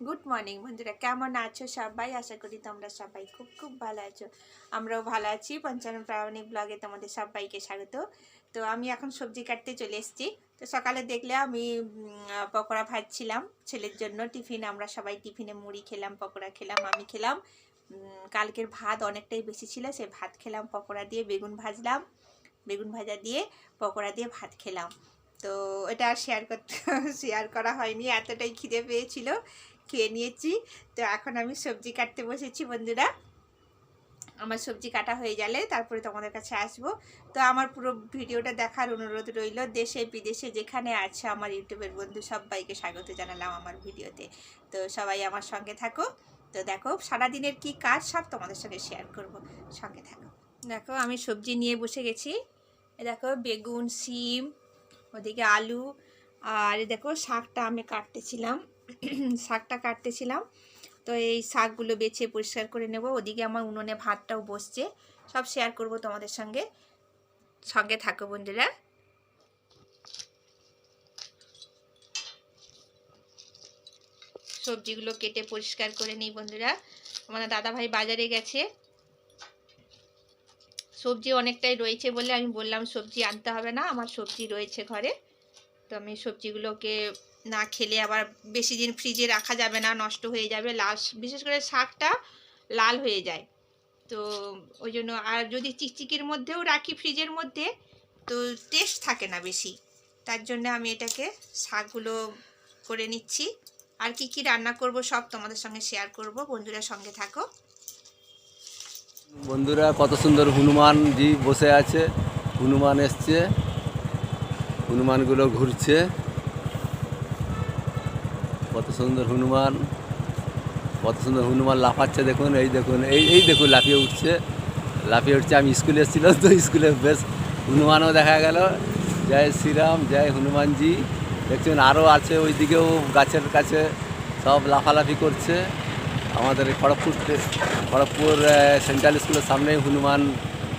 Good morning বন্ধুরা। কেমন আছো সবাই? আশা করি তোমরা সবাই খুব খুব ভালো আছো। আমরাও ভালো আছি। পঞ্চানন প্রামাণিক ব্লগে তোমাদের সবাইকে স্বাগত। তো আমি এখন সবজি কাটতে চলে এসেছি। তো সকালে দেখলে আমি পকোড়া ভাজছিলাম। ছেলের জন্য টিফিন, আমরা সবাই টিফিনে মুড়ি খেলাম, পকোড়া খেলাম, আমি খেলাম। কালকের ভাত অনেকটাই বেশি ছিল, সে ভাত খেলাম, পকোড়া দিয়ে বেগুন ভাজলাম। বেগুন ভাজা দিয়ে পকোড়া দিয়ে ভাত খেলাম। তো এটা শেয়ার করতে শেয়ার করা হয়নি, এতটাই খিদে পেয়েছিল খেয়ে নিয়েছি। তো এখন আমি সবজি কাটতে বসেছি বন্ধুরা। আমার সবজি কাটা হয়ে গেলে তারপরে তোমাদের কাছে আসব। তো আমার পুরো ভিডিওটা দেখার অনুরোধ রইল, দেশে বিদেশে যেখানে আছে আমার ইউটিউবের বন্ধু সবাইকে স্বাগত জানালাম আমার ভিডিওতে। তো সবাই আমার সঙ্গে থাকো। তো দেখো, সারাদিনের কি কাজ সব তোমাদের সঙ্গে শেয়ার করব। সঙ্গে থাকো। দেখো, আমি সবজি নিয়ে বসে গেছি। দেখো, বেগুন সিম ওদিকে আলু, আর দেখো, শাকটা আমি কাটতেছিলাম। শাকটা কাটতেছিলাম। তো এই শাকগুলো বেছে পরিষ্কার করে নেব। ওদিকে আমার উনুনে ভাতটাও বসছে। সব শেয়ার করব তোমাদের সঙ্গে। সঙ্গে থাকো বন্ধুরা। সবজিগুলো কেটে পরিষ্কার করে নিই বন্ধুরা। আমাদের দাদাভাই বাজারে গেছে। সবজি অনেকটাই রয়েছে বলে আমি বললাম, সবজি আনতে হবে না। আমার সবজি রয়েছে ঘরে। তো আমি সবজিগুলোকে না খেলে আবার বেশি দিন ফ্রিজে রাখা যাবে না, নষ্ট হয়ে যাবে লাল বিশেষ করে শাকটা লাল হয়ে যায়। তো ওই জন্য আর যদি চিকচিকির মধ্যেও রাখি ফ্রিজের মধ্যে, তো টেস্ট থাকে না বেশি। তার জন্য আমি এটাকে শাকগুলো করে নিচ্ছি। আর কি কি রান্না করব সব তোমাদের সঙ্গে শেয়ার করব, বন্ধুরা সঙ্গে থাকো। বন্ধুরা, কত সুন্দর হনুমানজি বসে আছে। হনুমান এসছে। হনুমানগুলো ঘুরছে। কত সুন্দর হনুমান, কত সুন্দর হনুমান লাফাচ্ছে দেখুন, এই দেখুন, এই এই দেখুন লাফিয়ে উঠছে লাফিয়ে উঠছে, আমি স্কুলে এসেছিলাম তো স্কুলে বেশ হনুমানও দেখা গেল। জয় শ্রীরাম, জয় হনুমানজি, দেখছেন আরও আছে ওই দিকেও গাছের কাছে সব লাফালাফি করছে। আমাদের খড়গপুর খড়গপুর সেন্ট্রাল স্কুলের সামনেই হনুমান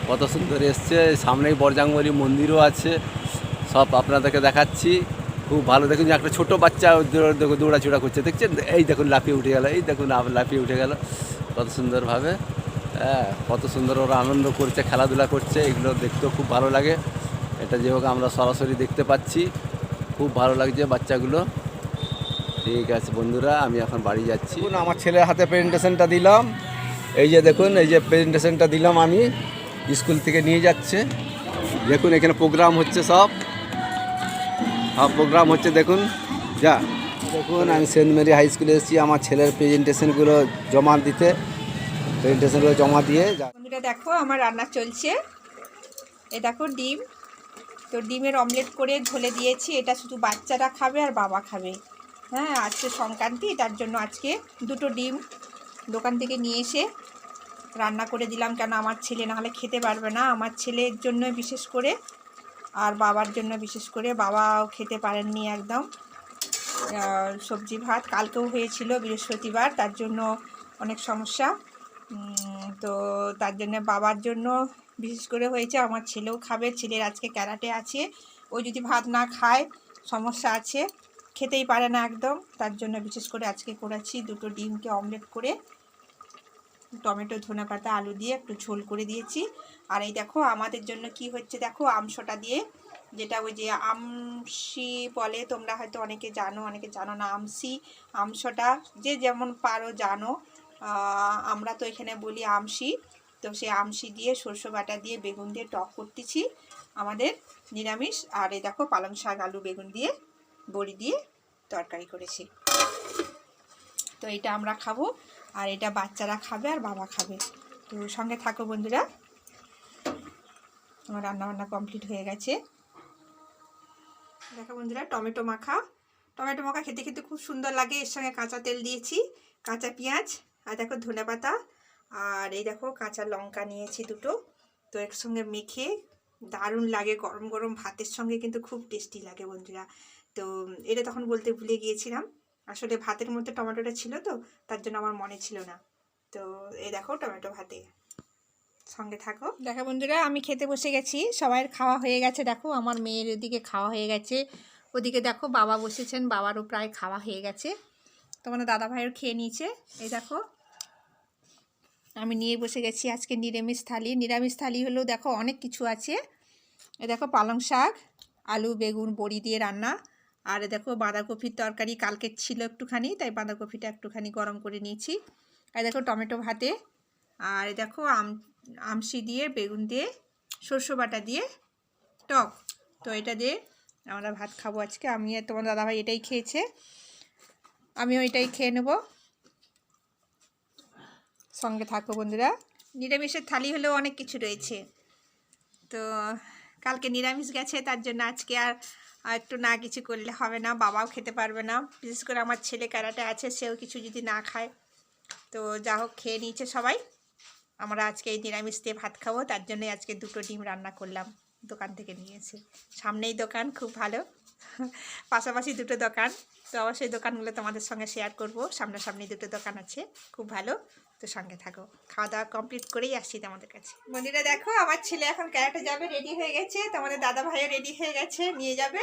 কত সুন্দর এসছে, সামনেই বরজাঙ্গলি মন্দিরও আছে, সব আপনাদেরকে দেখাচ্ছি। খুব ভালো। দেখুন যে একটা ছোটো বাচ্চা দৌড়- দৌড়াচুড়া করছে। দেখছেন? এই দেখুন, লাফিয়ে উঠে গেল। এই দেখুন লাফিয়ে উঠে গেল। কত সুন্দরভাবে। হ্যাঁ কত সুন্দর ওরা আনন্দ করছে, খেলাধুলা করছে। এগুলো দেখতেও খুব ভালো লাগে। এটা যেভাবে আমরা সরাসরি দেখতে পাচ্ছি। খুব ভালো লাগছে বাচ্চাগুলো। ঠিক আছে বন্ধুরা, আমি এখন বাড়ি যাচ্ছি। আমার ছেলের হাতে প্রেজেন্টেশনটা দিলাম। এই যে দেখুন, এই যে প্রেজেন্টেশনটা দিলাম আমি। স্কুল থেকে নিয়ে যাচ্ছে। দেখুন, এখানে প্রোগ্রাম হচ্ছে সব। প্রোগ্রাম হচ্ছে দেখুন, যা। দেখুন, আমি সেন্ট মেরি হাই স্কুলে এসেছি, আমার ছেলের প্রেজেন্টেশনগুলো জমা দিতে। প্রেজেন্টেশনগুলো জমা দিয়ে বন্ধুরা, দেখো, আমার রান্না চলছে। এ দেখো, ডিম। তো ডিমের অমলেট করে ঝোলে দিয়েছি। এটা শুধু বাচ্চারা খাবে আর বাবা খাবে। হ্যাঁ আজকে সংক্রান্তি, তার জন্য আজকে দুটো ডিম দোকান থেকে নিয়ে এসে রান্না করে দিলাম। কেন, আমার ছেলে নাহলে খেতে পারবে না। আমার ছেলের জন্য বিশেষ করে আর বাবার জন্য বিশেষ করে বাবাও খেতে পারেননি একদম। সবজি, ভাত কালকেও হয়েছিল বৃহস্পতিবার, তার জন্য অনেক সমস্যা। তো তার জন্য বাবার জন্য বিশেষ করে হয়েছে, আমার ছেলেও খাবে, ছেলের আজকে ক্যারাটে আছে। ও যদি ভাত না খায়, সমস্যা আছে, খেতেই পারে না একদম। তার জন্য বিশেষ করে আজকে করেছি দুটো ডিমকে অমলেট করে। টমেটো ধনে পাতা আলু দিয়ে একটু ঝোল করে দিয়েছি। আর এই দেখো, আমাদের জন্য কি হচ্ছে দেখো, আমসটা দিয়ে, যেটা ওই যে আমসি বলে, তোমরা হয়তো অনেকে জানো অনেকে জানো না, আমসি, আমসটা, যে যেমন পারো জানো। আমরা তো এখানে বলি আমসি, তো সেই আমসি দিয়ে সরষে বাটা দিয়ে বেগুন দিয়ে টক করতেছি আমাদের নিরামিষ। আর এই দেখো, পালং শাক, আলু, বেগুন দিয়ে বড়ি দিয়ে তরকারি করেছি। তো এটা আমরা খাব। আর এটা বাচ্চারা খাবে আর বাবা খাবে। তো সঙ্গে থাকো বন্ধুরা। আমার রান্নাবান্না কমপ্লিট হয়ে গেছে। দেখো বন্ধুরা, টমেটো মাখা। টমেটো মাখা খেতে খেতে খুব সুন্দর লাগে। এর সঙ্গে কাঁচা তেল দিয়েছি, কাঁচা পেঁয়াজ আর দেখো ধনে পাতা। আর এই দেখো কাঁচা লঙ্কা নিয়েছি দুটো। তো এর সঙ্গে মেখে দারুণ লাগে। গরম গরম ভাতের সঙ্গে কিন্তু খুব টেস্টি লাগে বন্ধুরা। তো এটা তখন বলতে ভুলে গিয়েছিলাম। আসলে ভাতের মধ্যে টমেটোটা ছিল তো, তার জন্য আমার মনে ছিল না। তো এই দেখো টমেটো ভাতে। সঙ্গে থাকো। দেখো বন্ধুরা, আমি খেতে বসে গেছি। সবাইয়ের খাওয়া হয়ে গেছে, দেখো। আমার মেয়ের ওদিকে খাওয়া হয়ে গেছে। ওদিকে দেখো বাবা বসেছেন, বাবারও প্রায় খাওয়া হয়ে গেছে। তোমাদের দাদা ভাইয়ের খেয়ে নিয়েছে। এই দেখো, আমি নিয়ে বসে গেছি আজকে নিরামিষ থালি। নিরামিষ থালি হলেও দেখো অনেক কিছু আছে। এ দেখো পালং শাক, আলু, বেগুন, বড়ি দিয়ে রান্না। আর দেখো বাঁধাকপির তরকারি কালকে ছিল একটুখানি, তাই বাঁধাকপিটা একটুখানি গরম করে নিয়েছি। আর দেখো টমেটো ভাতে, আর দেখো আম আমসি দিয়ে, বেগুন দিয়ে, সর্ষে বাটা দিয়ে, টক। তো এটা দিয়ে আমরা ভাত খাব আজকে। আমি আর তোমার দাদাভাই এটাই খেয়েছে। আমিও এটাই খেয়ে নেব। সঙ্গে থাকো বন্ধুরা। নিরামিষের থালি হলেও অনেক কিছু রয়েছে। তো কালকে নিরামিষ গেছে, তার জন্য আজকে আর আর একটু না কিছু করলে হবে না, বাবাও খেতে পারবে না। বিশেষ করে আমার ছেলে ক্যারাটে আছে, সেও কিছু যদি না খায়। তো যা হোক, খেয়ে নিয়েছে সবাই। আমরা আজকে এই নিরামিষ দিয়ে ভাত খাব, তার জন্য আজকে দুটো ডিম রান্না করলাম, দোকান থেকে নিয়েছি সামনেই দোকান, খুব ভালো। পাশাপাশি দুটো দোকান। তো অবশ্যই দোকানগুলো তোমাদের সঙ্গে শেয়ার করব, সামনাসামনি দুটো দোকান আছে, খুব ভালো। তো সঙ্গে থাকো। খাওয়া দাওয়া কমপ্লিট করেই আসছি তোমাদের কাছে। মন্দিরে দেখো, আমার ছেলে এখন ক্যারাটে যাবে রেডি হয়ে গেছে। তোমাদের দাদা ভাইও রেডি হয়ে গেছে, নিয়ে যাবে।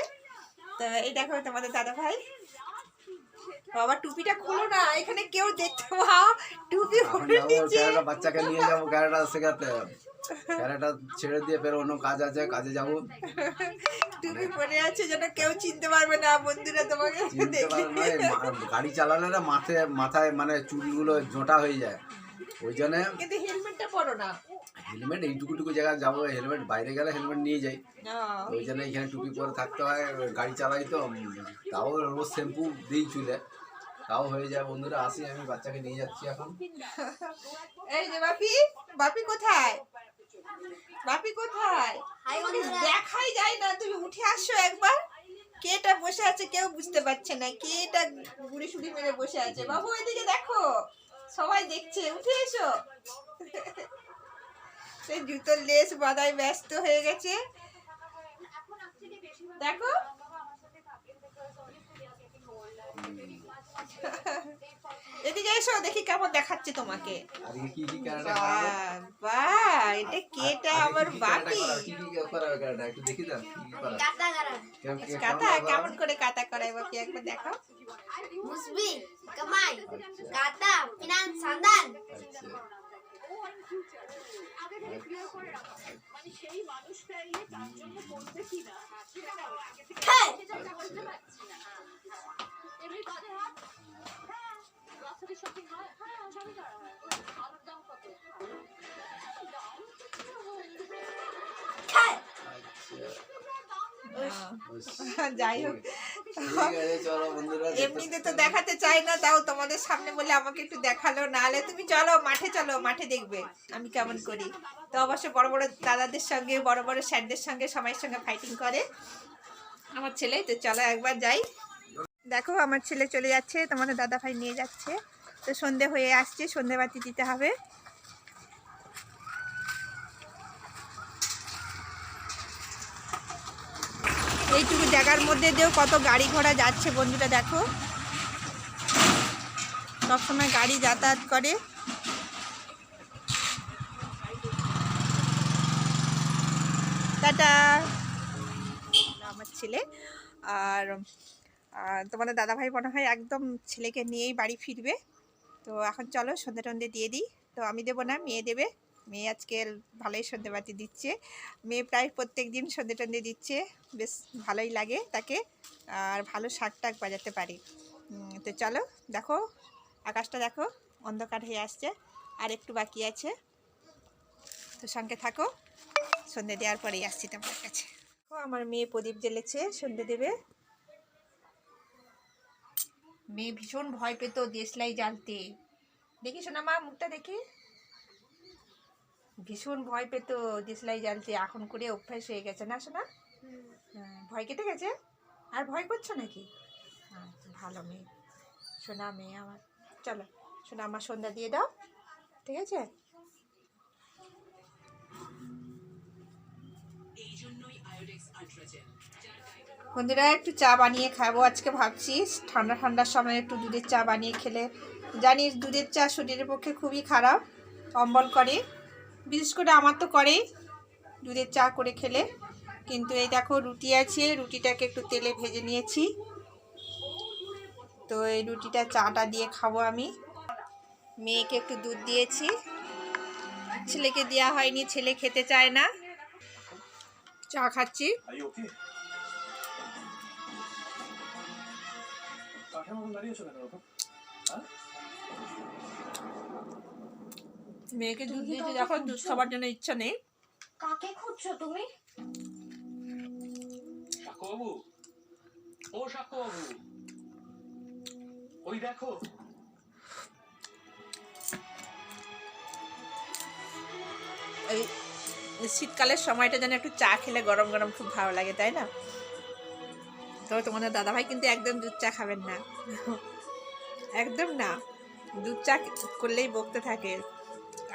তো এই দেখো তোমাদের দাদা ভাই বাবা টুপিটা খুলো না এখানে কেউ দেখতে পাও টুপি পরে নিচে। ক্যারাটা বাচ্চাকে নিয়ে যাব ক্যারাটা শেখাতে ক্যারাটা ছেড়ে দিয়ে ফের অন্য কাজ আছে কাজে যাব। টুপি পরে আছে যেন কেউ চিনতে পারবে না বন্ধুরা তোমাকে গাড়ি চালালে না মাথায় মাথায় মানে চুলগুলো জোটা হয়ে যায়। ওই জন্য কিন্তু হেলমেটটা পরো না। হেলমেট এইটুকুটুকু জায়গায় যাব হেলমেট বাইরে গেলে হেলমেট নিয়ে যাই। ওই জন্য এখানে টুপি পরে থাকতে হয় গাড়ি চালাই তো তাও রোজ শ্যাম্পু দিই চুলে। তাও হয়ে যায় বন্ধুরা আসি আমি বাচ্চাকে নিয়ে যাচ্ছি এখন। এই যে বাপি বাপি কোথায়? বাপি কোথায়? দেখাই যায় না তুমি উঠে আসো একবার। কেটা বসে আছে কেউ বুঝতে পারছে না কেটা গুড়ি সুড়ি মেরে বসে আছে। বাবু এদিকে দেখো সবাই দেখছে উঠে এসো। সেই জুতোর লেস বাদায় ব্যস্ত হয়ে গেছে। দেখো। এদিকে এসো দেখি কেমন দেখাচ্ছে তোমাকে। আজকে কি কি ক্যারাটা করাবো? বাবা এটা কেটা আজকে আমার কি কি ক্যারাটা বাপি? করাবো? কি কি করাবে ক্যারাটা? একটু দেখি দাও, কি কি করাবে? কেমন- কেমন কাতা করাবে? কেমন করে কাতা করাই বাপি একবার দেখো মুসবি কামাই কাতা ফিনান্স সান্দান আচ্ছা। হ্যাঁ হ্যাঁ আচ্ছা। যাই হোক ঠিক আছে, চলো বন্ধুরা, দেখতে এমনিতে তো দেখাতে চাই না তাও তোমাদের সামনে বলে আমাকে একটু দেখাল নাহলে তুমি চলো মাঠে চলো মাঠে দেখবে আমি কেমন করি। তো অবশ্য বড় বড় দাদাদের সঙ্গে বড় বড় স্যারদের সঙ্গে সবাই সঙ্গে ফাইটিং করে। আমার ছেলে তো চলো একবার যাই। দেখো আমার ছেলে চলে যাচ্ছে তোমাদের দাদা ভাই নিয়ে যাচ্ছে। তো সন্ধে হয়ে আসছে সন্ধে বাতি দিতে হবে। এইটুকু জায়গার মধ্যে দিয়েও কত গাড়ি ঘোড়া যাচ্ছে বন্ধুরা দেখো। সবসময় গাড়ি যাতায়াত করে। টাটা। আমার ছেলে। আর তোমাদের দাদাভাই মনে হয় একদম ছেলেকে নিয়েই বাড়ি ফিরবে। তো এখন চলো সন্ধে টন্ধে দিয়ে দিই। তো আমি দেবো না, মেয়ে দেবে। মেয়ে আজকে ভালোই সন্ধেবাতি দিচ্ছে। মেয়ে প্রায় প্রত্যেক দিন সন্ধে টন্ধে দিচ্ছে, বেশ ভালোই লাগে তাকে, আর ভালো শাক টাক বাজাতে পারি। তো চলো, দেখো, আকাশটা দেখো, অন্ধকার হয়ে আসছে, আর একটু বাকি আছে। তো সঙ্গে থাকো, সন্ধে দেওয়ার পরেই আসছি তোমার কাছে। আমার মেয়ে প্রদীপ জ্বেলেছে, সন্ধে দেবে। মেয়ে ভীষণ ভয় পেত দেশলাই জ্বালতে। দেখি শোনা মা মুখটা দেখি। ভীষণ ভয় পেত দেশলাই জ্বালতে এখন করে অভ্যাস হয়ে গেছে না শোনা হ্যাঁ, ভয় কেটে গেছে? আর ভয় করছ নাকি? আচ্ছা ভালো মেয়ে। সোনা মেয়ে আমার। চলো সোনা আমার সন্ধ্যা দিয়ে দাও ঠিক আছে? বন্ধুরা একটু চা বানিয়ে খাব আজকে ভাবছি। ঠান্ডা ঠান্ডার সময় একটু দুধের চা বানিয়ে খেলে। জানিস দুধের চা শরীরের পক্ষে খুবই খারাপ অম্বল করে। বিশেষ করে আমার তো করেই দুধের চা করে খেলে। কিন্তু এই দেখো রুটি আছে রুটিটাকে একটু তেলে ভেজে নিয়েছি। তো এই রুটিটা চাটা দিয়ে খাব আমি। মেয়েকে একটু দুধ দিয়েছি। ছেলেকে দেওয়া হয়নি ছেলে খেতে চায় না। চা খাচ্ছি। দাঁড়িয়েছো কেন মেয়েকে দুধ দিয়েছি যখন দুধ খাবার জন্য ইচ্ছা নেই। কাকে খুঁজছো তুমি? ও সাক্ষ্যবাবু। ওই দেখো। এই শীতকালের সময়টা যেন একটু চা খেলে গরম গরম খুব ভালো লাগে তাই না? তবে তোমাদের দাদাভাই কিন্তু একদম দুধ চা খাবেন না। একদম না। দুধ চা করলেই বকতে থাকে।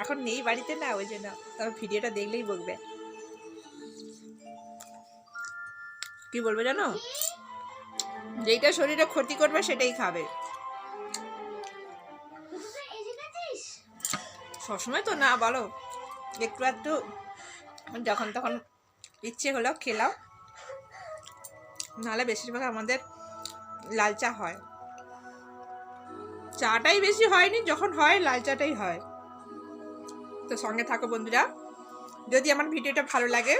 এখন নেই বাড়িতে না, ওই জন্য তবে ভিডিওটা দেখলেই বকবে। কি বলবে জানো? যেইটা শরীরে ক্ষতি করবে সেটাই খাবে। সবসময় তো না, বলো। একটু একটু যখন তখন ইচ্ছে হলো খেলাম নাহলে বেশিরভাগ আমাদের লাল চা হয়। চাটাই বেশি হয়নি, যখন হয় লাল চাটাই হয়। তো সঙ্গে থাকো বন্ধুরা। যদি আমার ভিডিওটা ভালো লাগে,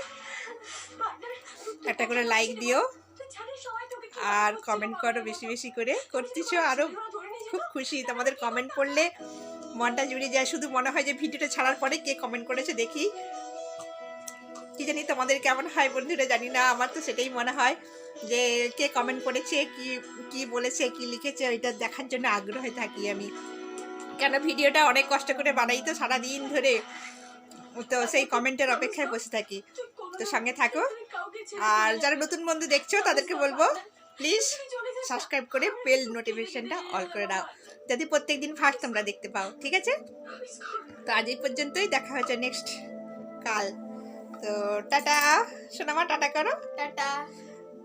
একটা করে লাইক দিও আর কমেন্ট করো বেশি বেশি করে। করতেছো আরও খুব খুশি। তোমাদের কমেন্ট করলে মনটা জুড়ে যায়। শুধু মনে হয় যে ভিডিওটা ছাড়ার পরে কে কমেন্ট করেছে দেখি। কি জানি তোমাদের কেমন হয় বন্ধুরা, জানি না। আমার তো সেটাই মনে হয় যে কে কমেন্ট করেছে, কি কি বলেছে, কি লিখেছে ওইটা দেখার জন্য আগ্রহে থাকি আমি। কেন ভিডিওটা অনেক কষ্ট করে বানাই? তো সারাদিন ধরে তো সেই কমেন্টের অপেক্ষায় বসে থাকি। তো সঙ্গে থাকো। আর যারা নতুন বন্ধু দেখছ তাদেরকে বলব প্লিজ সাবস্ক্রাইব করে বেল নোটিফিকেশনটা অল করে দাও। যাতে প্রত্যেক দিন ফার্স্ট তোমরা দেখতে পাও ঠিক আছে? তো আজ এই পর্যন্তই দেখা হচ্ছে নেক্সট কাল। তো টাটা সোনামা টাটা করো। টাটা।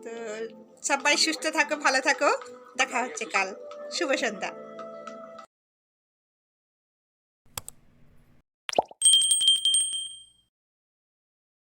তো সবাই সুস্থ থাকো ভালো থাকো। দেখা হচ্ছে কাল। শুভ সন্ধ্যা।